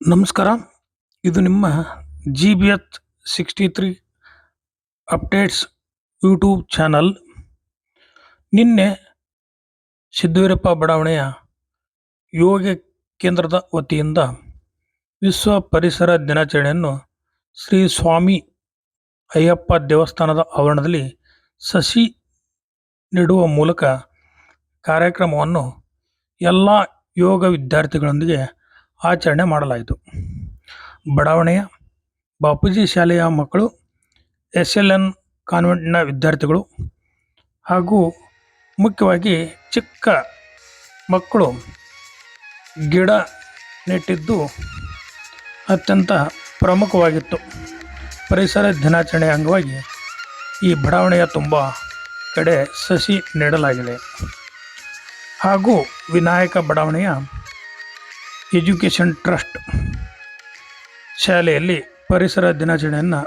ನಮಸ್ಕಾರ. ಇದು ನಿಮ್ಮ G B H sixty three updates YouTube channel ನಿನ್ನೆ ಸಿದ್ದವೀರಪ್ಪ ಬಡಾವಣೆಯ ಯೋಗ ಕೇಂದ್ರದ ವತಿಯಿಂದ ವಿಶ್ವ ಪರಿಸರ ದಿನಾಚರಣೆಯನ್ನು ಶ್ರೀ ಸ್ವಾಮಿ ಅಯ್ಯಪ್ಪ ದೇವಸ್ಥಾನದ ಆವರಣದಲ್ಲಿ ಸಸಿ ನೆಡುವ ಮೂಲಕ ಕಾರ್ಯಕ್ರಮವನ್ನು ಎಲ್ಲ ಯೋಗ ವಿದ್ಯಾರ್ಥಿಗಳೊಂದಿಗೆ ಆಚರಣೆ ಮಾಡಲಾಯಿತು. ಬಡಾವಣೆಯ ಬಾಪೂಜಿ ಶಾಲೆಯ ಮಕ್ಕಳು ಎಸ್ ಎಲ್ ಎನ್ ಕಾನ್ವೆಂಟ್ನ ವಿದ್ಯಾರ್ಥಿಗಳು ಹಾಗೂ ಮುಖ್ಯವಾಗಿ ಚಿಕ್ಕ ಮಕ್ಕಳು ಗಿಡ ನೆಟ್ಟಿದ್ದು ಅತ್ಯಂತ ಪ್ರಮುಖವಾಗಿತ್ತು. ಪರಿಸರ ದಿನಾಚರಣೆಯ ಅಂಗವಾಗಿ ಈ ಬಡಾವಣೆಯ ತುಂಬ ಕಡೆ ಸಸಿ ನೆಡಲಾಗಿದೆ. ಹಾಗೂ ವಿನಾಯಕ ಬಡಾವಣೆಯ ಎಜುಕೇಷನ್ ಟ್ರಸ್ಟ್ ಶಾಲೆಯಲ್ಲಿ ಪರಿಸರ ದಿನಾಚರಣೆಯನ್ನು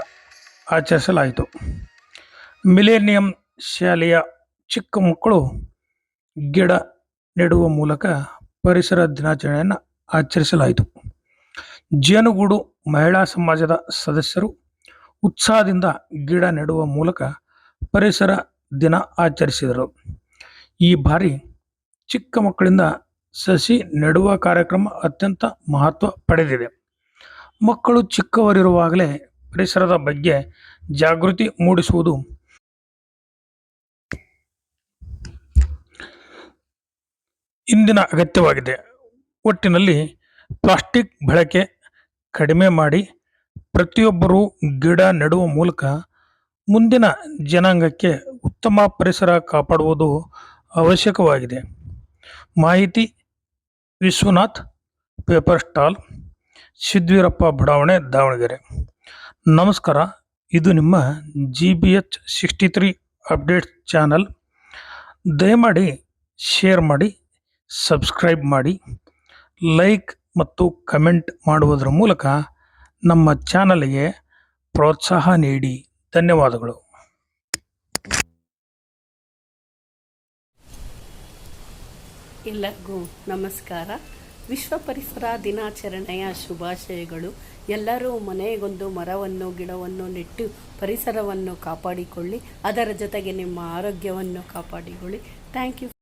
ಆಚರಿಸಲಾಯಿತು. ಮಿಲೇನಿಯಂ ಶಾಲೆಯ ಚಿಕ್ಕ ಮಕ್ಕಳು ಗಿಡ ನೆಡುವ ಮೂಲಕ ಪರಿಸರ ದಿನಾಚರಣೆಯನ್ನು ಆಚರಿಸಲಾಯಿತು. ಜೇನುಗೂಡು ಮಹಿಳಾ ಸಮಾಜದ ಸದಸ್ಯರು ಉತ್ಸಾಹದಿಂದ ಗಿಡ ನೆಡುವ ಮೂಲಕ ಪರಿಸರ ದಿನ ಆಚರಿಸಿದರು. ಈ ಬಾರಿ ಚಿಕ್ಕ ಮಕ್ಕಳಿಂದ ಸಸಿ ನೆಡುವ ಕಾರ್ಯಕ್ರಮ ಅತ್ಯಂತ ಮಹತ್ವ ಪಡೆದಿದೆ. ಮಕ್ಕಳು ಚಿಕ್ಕವರಿರುವಾಗಲೇ ಪರಿಸರದ ಬಗ್ಗೆ ಜಾಗೃತಿ ಮೂಡಿಸುವುದು ಇಂದಿನ ಅಗತ್ಯವಾಗಿದೆ. ಒಟ್ಟಿನಲ್ಲಿ ಪ್ಲಾಸ್ಟಿಕ್ ಬಳಕೆ ಕಡಿಮೆ ಮಾಡಿ ಪ್ರತಿಯೊಬ್ಬರೂ ಗಿಡ ನೆಡುವ ಮೂಲಕ ಮುಂದಿನ ಜನಾಂಗಕ್ಕೆ ಉತ್ತಮ ಪರಿಸರ ಕಾಪಾಡುವುದು ಅವಶ್ಯಕವಾಗಿದೆ. ಮಾಹಿತಿ ವಿಶ್ವನಾಥ್, ಪೇಪರ್ ಸ್ಟಾಲ್ ಸಿದ್ವೀರಪ್ಪ ಬಡಾವಣೆ, ದಾವಣಗೆರೆ. ನಮಸ್ಕಾರ, ಇದು ನಿಮ್ಮ G B H sixty three update channel. ದಯಮಾಡಿ ಶೇರ್ ಮಾಡಿ, ಸಬ್ಸ್ಕ್ರೈಬ್ ಮಾಡಿ, ಲೈಕ್ ಮತ್ತು ಕಮೆಂಟ್ ಮಾಡುವುದರ ಮೂಲಕ ನಮ್ಮ ಚಾನಲ್ಗೆ ಪ್ರೋತ್ಸಾಹ ನೀಡಿ. ಧನ್ಯವಾದಗಳು. ಎಲ್ಲರಿಗೂ ನಮಸ್ಕಾರ. ವಿಶ್ವ ಪರಿಸರ ದಿನಾಚರಣೆಯ ಶುಭಾಶಯಗಳು. ಎಲ್ಲರೂ ಮನೆಗೊಂದು ಮರವನ್ನು, ಗಿಡವನ್ನು ನೆಟ್ಟು ಪರಿಸರವನ್ನು ಕಾಪಾಡಿಕೊಳ್ಳಿ. ಅದರ ಜೊತೆಗೆ ನಿಮ್ಮ ಆರೋಗ್ಯವನ್ನು ಕಾಪಾಡಿಕೊಳ್ಳಿ. Thank you